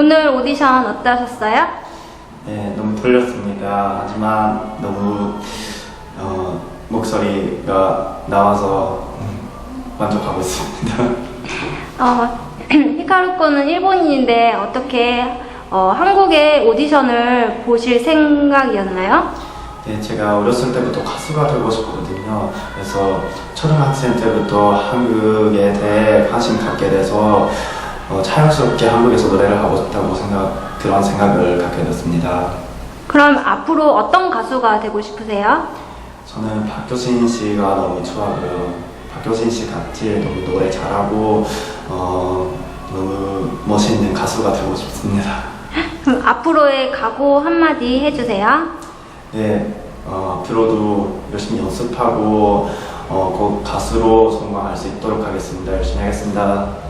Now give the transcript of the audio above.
오늘 오디션 어떠셨어요? 네, 너무 떨렸습니다. 하지만 너무 어, 목소리가 나와서 음, 만족하고 있습니다. 어, 히카루코는 일본인인데 어떻게 어, 한국의 오디션을 보실 생각이었나요? 네, 제가 어렸을 때부터 가수가 되고 싶거든요. 그래서 초등학생 때부터 한국에 대해 관심 갖게 돼서 어, 자연스럽게 한국에서 노래를 하고 싶다고 생각 그런 생각을 갖게 됐습니다. 그럼 앞으로 어떤 가수가 되고 싶으세요? 저는 박효신 씨가 너무 좋아하고요. 박효신 씨 같이 너무 노래 잘하고 어, 너무 멋있는 가수가 되고 싶습니다. 그럼 앞으로의 각오 한마디 해주세요. 네, 어, 앞으로도 열심히 연습하고 어, 꼭 가수로 성공할 수 있도록 하겠습니다. 열심히 하겠습니다.